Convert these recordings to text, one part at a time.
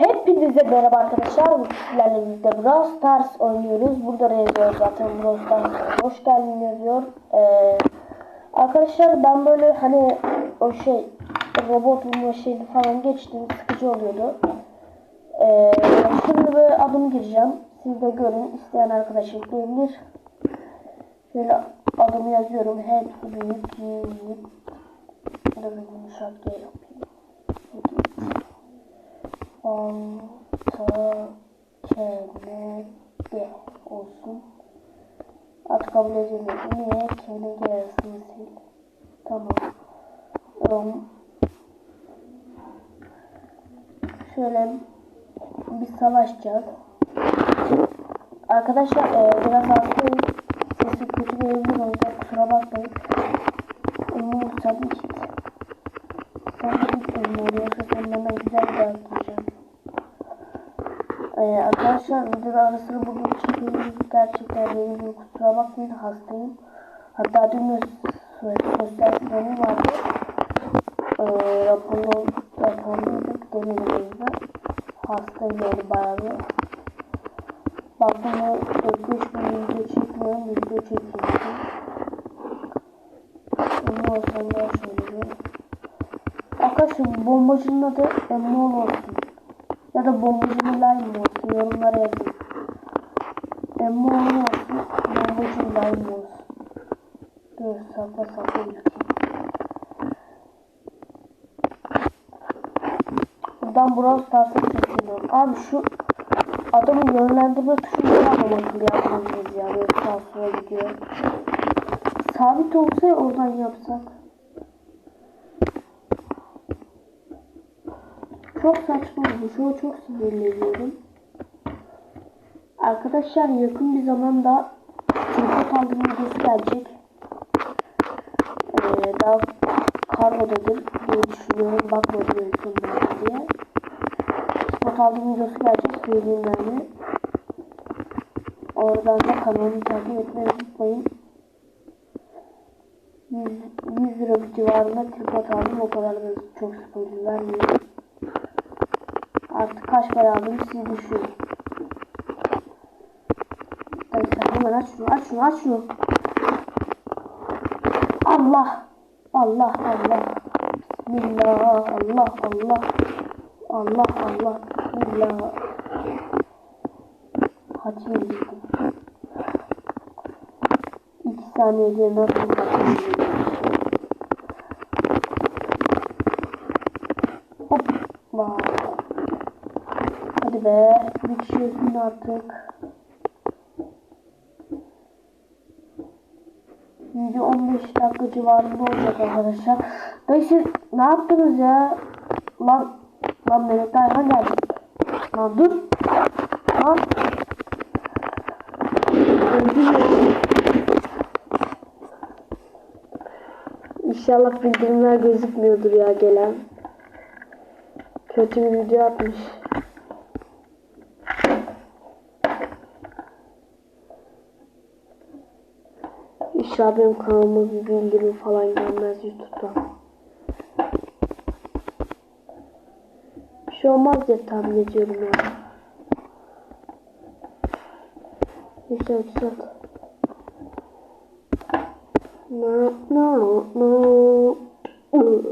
Hepinize merhaba arkadaşlar. Sizlerle birlikte Brawl Stars oynuyoruz. Burada yazıyor zaten Brawl Stars. Hoş geldin yazıyor. Ee, arkadaşlar ben böyle hani o şey robot bulma şeyini falan geçtim. Sıkıcı oluyordu. Ee, şimdi böyle adımı gireceğim. Siz de görün. İsteyen arkadaş ekleyebilir. Şöyle adımı yazıyorum. Hepsi büyük. Bir yumuşak G yapayım. KNG olsun. Artık kabul edildi. Niye? KNG arasını sil. Tamam. Um, şöyle bir savaşacağız. Arkadaşlar e, biraz hastayım. Sesi kötü gelebilir o yüzden kusura bakmayın. Umursam işte. Sen de ilk ürün oluyorsa sen bana güzel bir dağıtacağım. Ee, arkadaşlar video arasını bugün çekiyoruz. Gerçekten benim gibi kusura bakmayın hastayım. Hatta dün sosyal sınavım vardı. Ee, raporlu, raporluyduk denememizde. Hastayım yani bayağı bir. Baktım 4-5 gün video çekmiyorum, video çekiyorum. Ondan sonra şöyle bir Arkadaşlar bombacının adı Emmol olsun. Ya da bombacının lime olsun. Yorumlara yazın. Emmol olsun. Bombacının lime olsun. Dur sakla sakla. Buradan Brawl Stars'a seçiyorum. Abi şu adamı yönlendirme tuşunu yapmam akıllı yapmamız ya. Böyle sağa gidiyor. Sabit olsa oradan yapsak. Çok saçma olmuş. O çok sinirleniyorum. Arkadaşlar yakın bir zamanda tripod aldığım videosu gelecek. Ee, daha kargodadır diye düşünüyorum. Bakmadım en son diye. Tripod aldığım videosu gelecek. Söyleyeyim yani. Oradan da kanalımı takip etmeyi unutmayın. 100, 100 lira bir civarında tripod aldım. O kadar da çok spoiler vermiyorum. Artık kaç para aldım siz düşünün. Sen hemen aç şunu aç şunu aç şunu. Allah. Allah Allah. Bismillah Allah Allah. Allah Allah. Bismillah. Hatim. İki nasıl hatim yedim? Hoppa. Hadi be. Bir kişi ölsün artık. Video 15 dakika civarında olacak arkadaşlar. Dayı siz ne yaptınız ya? Lan lan Mehmet Ayhan geldi. Lan dur. Lan. İnşallah bildirimler gözükmüyordur ya gelen. Kötü bir video atmış. İnşallah benim kanalıma bir bildirim falan gelmez YouTube'dan. Bir şey olmaz diye tahmin ediyorum ya. Güzel güzel. No no no. Al.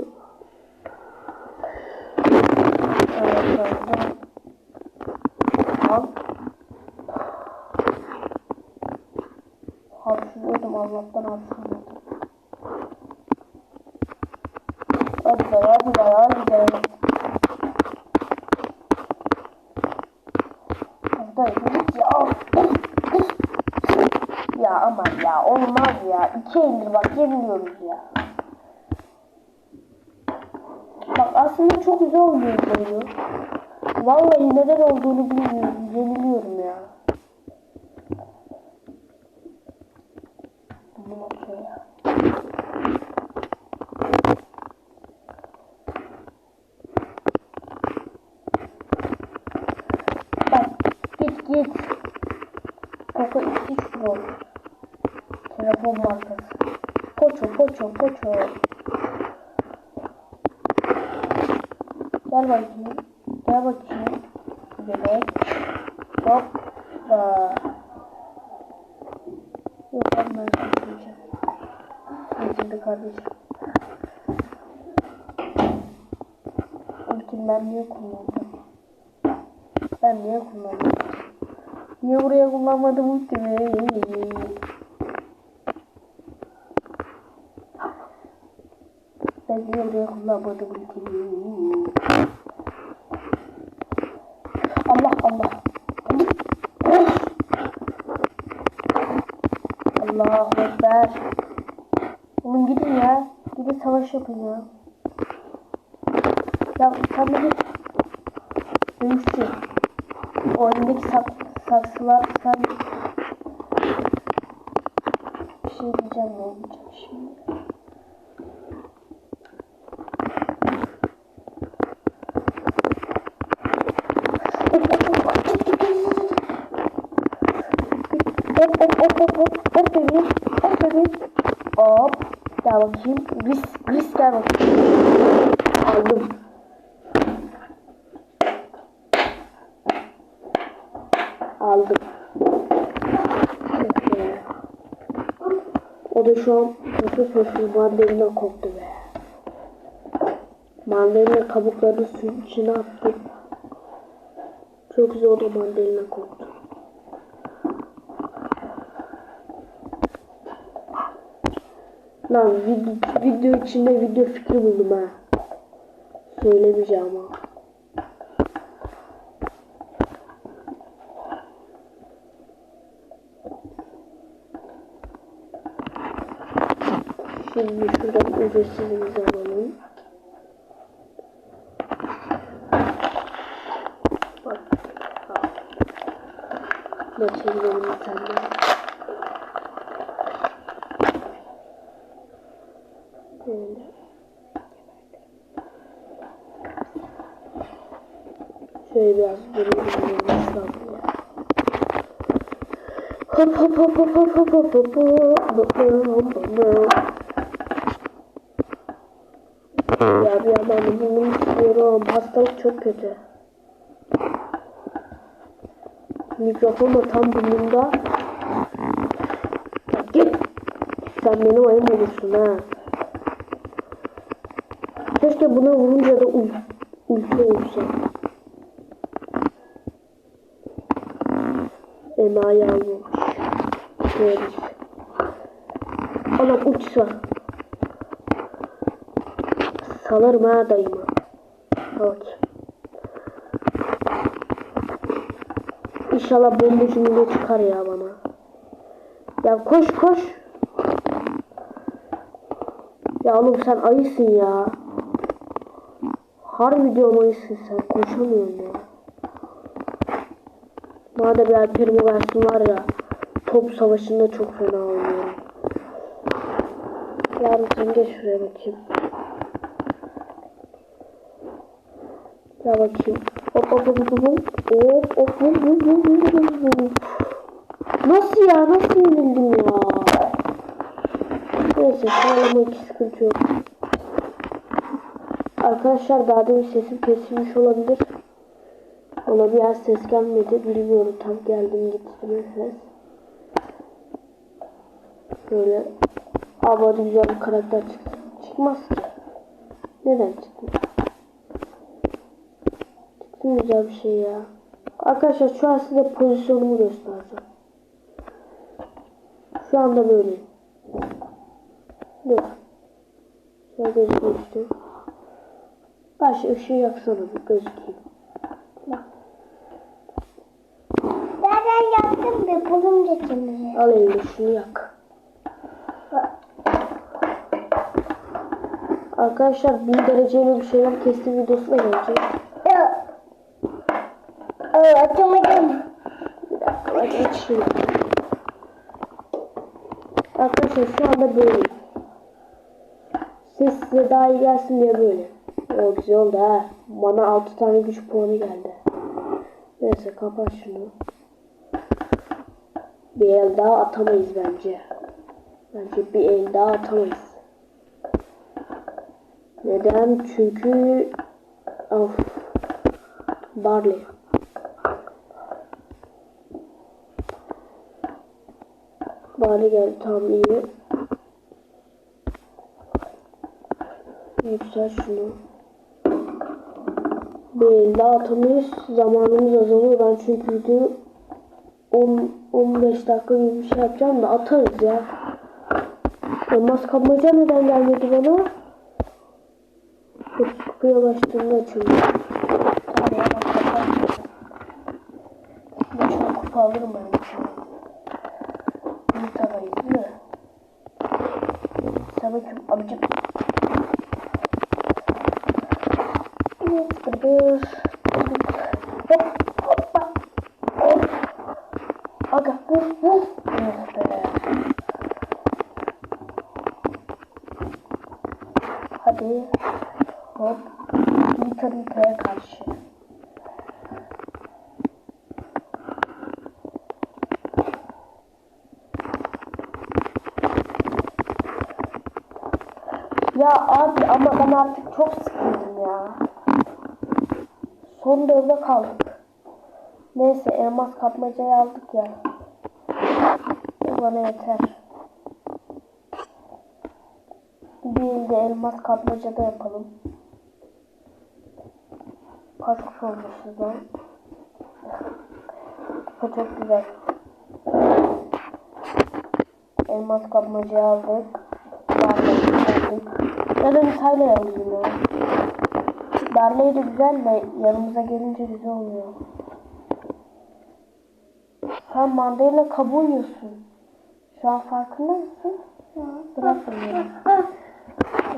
2 bak yemiyoruz ya. Bak aslında çok güzel oluyor. Vallahi neden olduğunu bilmiyorum. Poço poço poço. Gel bakayım. Gel bakayım. bebek. Hoppa. Yok ben ben söyleyeceğim. Şimdi kardeşim. Ultim ben niye kullandım? Ben niye kullandım? Niye buraya kullanmadım ultimi? Ben niye kullanmadım? Allah Allah. Allahu Ekber. Oğlum gidin ya. Gidin savaş yapın ya. Ya sen git. Dövüşçü. O sak saksılar sen bir şey diyeceğim ne olacak şimdi. Hop. Hop hop hop hop hop bebeğim hop bebeğim hop gel bakayım. Risk risk gel bakayım. Aldım. Aldım. O da şu an nasıl sözsüz mandalina koktu be. Mandalina kabuklarını suyun içine attım. Çok güzel o da mandalina koktu Lan video, video içinde video fikri buldum ha. Söylemeyeceğim ama. Şimdi şuradan ücretsizimizi alalım. Bak. al. Maça gidelim bir tane. Şöyle. Şöyle biraz durayım. Hop hop hop hop hop hop hop hop hop hop hop Ya bir yandan bunu istiyorum. Hastalık çok kötü. Mikrofon da tam burnumda. Ya git. Sen benim ayım olursun ha. Keşke buna vurunca da ul ulti olsa. Enayi almamış. Şöyle. Ultisi var. Salarım ha dayıma. Evet. İnşallah bomba cümle çıkar ya bana. Ya koş koş. Ya oğlum sen ayısın ya. Harbi diyorum ayısın sen. Koşamıyorsun ya. Bana bir Alper'imi versin var ya. Top savaşında çok fena oynuyorum. Yarın sen geç şuraya bakayım. Ya bakayım. Hop hop hop hop. Hop hop hop hop hop hop hop hop. Nasıl ya? Nasıl yenildim ya? Neyse sıralama iki sıkıntı yok. Arkadaşlar daha demin sesim kesilmiş olabilir. Ona bir az ses gelmedi. Bilmiyorum tam geldim gitti ses. Böyle ama güzel bir karakter çıktı. Çıkmaz ki. Neden çıkmaz? Çıksın güzel bir şey ya. Arkadaşlar şu an size pozisyonumu göstereceğim. Şu anda böyleyim. Dur. Şöyle istiyorum. Baş ışığı yaksana gözükeyim. Zaten yaptım bir bulunca kendini. Al elini şunu yak. Arkadaşlar 1000 dereceyle bir şeyler kestim videosu da gelecek. Evet, atamadım. Bir dakika ben geçeyim. Arkadaşlar şu anda böyle. Ses size daha iyi gelsin diye böyle. O güzel oldu ha. Bana 6 tane güç puanı geldi. Neyse kapat şunu. Bir el daha atamayız bence. Bence bir el daha atamayız. Neden? Çünkü of Barley. Barley geldi tam iyi. Yüksel şunu. Bir el daha atamayız. Zamanımız azalıyor. Ben çünkü video 10-15 dakika gibi bir şey yapacağım da atarız ya. Elmas kapmaca neden gelmedi bana? Kutuya ulaştığında açılıyor. Tamam bak kapat. Boşuna kupa alırım ben içine. Bunu tabayı değil mi? Tabacım amcım. Evet, kırdır. Hadi. Hop. Nita Nita'ya karşı. Ya abi ama ben artık çok sıkıldım ya. Son dörde kaldık. Neyse elmas kapmacayı aldık ya. Bu bana yeter. Bir de elmas kapmaca da yapalım. Kuş olmuşuz lan? Bu çok güzel. Elmas kapmacayı aldık. Aldık. Ya da Nita'yla alayım ya. Barley de güzel de yanımıza gelince güzel oluyor. Sen mandalina kabuğu yiyorsun. Şu an farkında mısın? Bırak beni.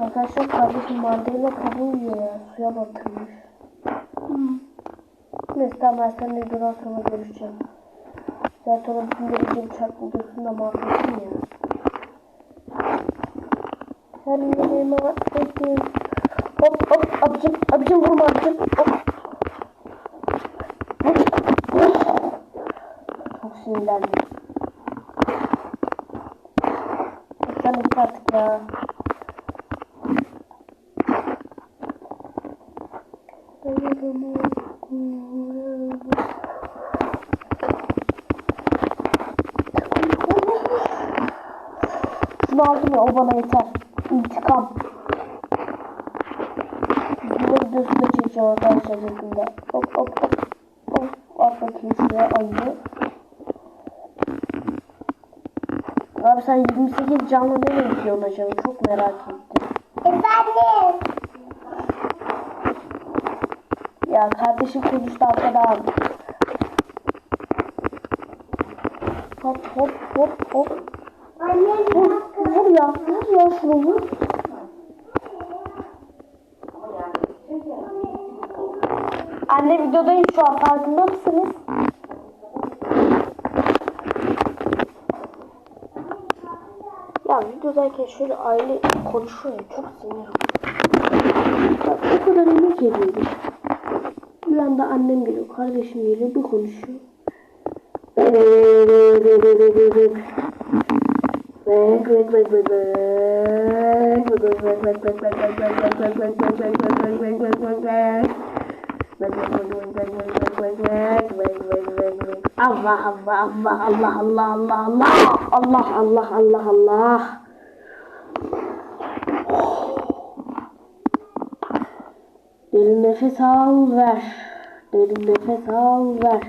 Arkadaşlar kardeşim mandalina kabuğu yiyor ya. Suya batırmış. Neyse tamam ben seninle biraz sonra görüşeceğim. Zaten o bütün derece uçak videosunda mahvettim ya. Her yerime mahvettim. Hop hop abicim abicim vurma abicim. Hop. Çok sinirlendim. Sen artık ya. Şunu aldım ya o bana yeter. İntikam. Videosu da çekeceğim arkadaşlar yakında. Hop hop hop. Hop. At bakayım şuraya ayı. Abi sen 28 canlı ne bekliyorsun acaba? Çok merak ettim. Efendim. Ya kardeşim konuştu arkadan. Hop hop hop hop. Annem Vur, vur ya. Vur ya şunu vur. Anne videodayım şu an farkında mısınız? Ya videodayken şöyle aile konuşuyor çok sinir. Bak o kadar emek ediyoruz. Anda annem geliyor, kardeşim geliyor, bir konuşuyor. Allah Allah Allah Allah Allah Allah Allah Allah Allah Allah Allah Derin nefes al ver. Derin nefes al ver.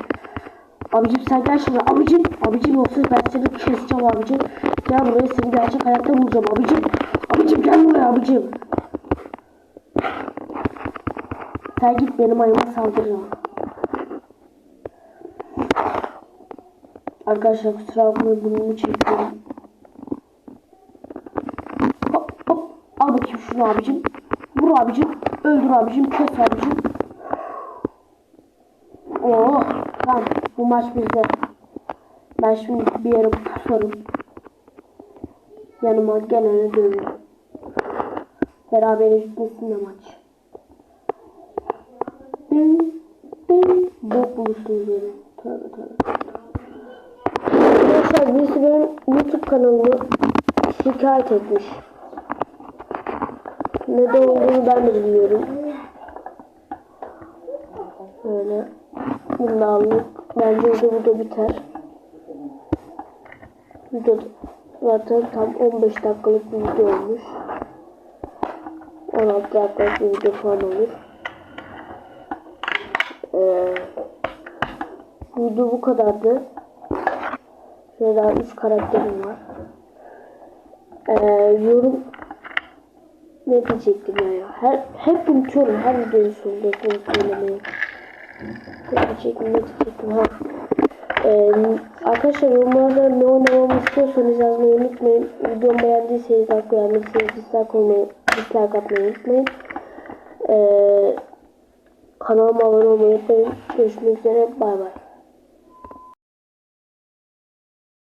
Abicim sen gel şuraya. Abicim. Abicim yoksa ben seni keseceğim abicim. Gel buraya seni gerçek hayatta vuracağım abicim. Abicim gel buraya abicim. Sen git benim ayıma saldırma. Arkadaşlar kusura bakmayın bunu çekiyorum. Hop hop. Al bakayım şunu abicim. Vur abicim. Öldür abicim. Kes abicim. Oo, tamam. Bu maç bizde. Ben şimdi bir yere pusarım. Yanıma gelene dövüyorum. Beraber gitmesin de maç. Bing, bing. Bok bulursunuz beni. Tövbe tövbe. Arkadaşlar birisi benim YouTube kanalımı şikayet etmiş. Neden olduğunu ben de bilmiyorum. Böyle bundanlık bence de burada biter. Video Zaten tam 15 dakikalık bir video olmuş. 16 dakikalık bir video falan olur. Ee, video bu kadardı. Şöyle daha 3 karakterim var. Ee, yorum ne diyecektim ya? Her, hep unutuyorum her videonun sonunda söylemeyi. Diyecektim ne diyecektim ha. Arkadaşlar yorumlarda ne oynamamı istiyorsanız yazmayı unutmayın. Videomu beğendiyseniz like beğendiyseniz dislike, olmayı, dislike atmayı unutmayın. Ee, kanalıma abone olmayı unutmayın. Görüşmek üzere bay bay.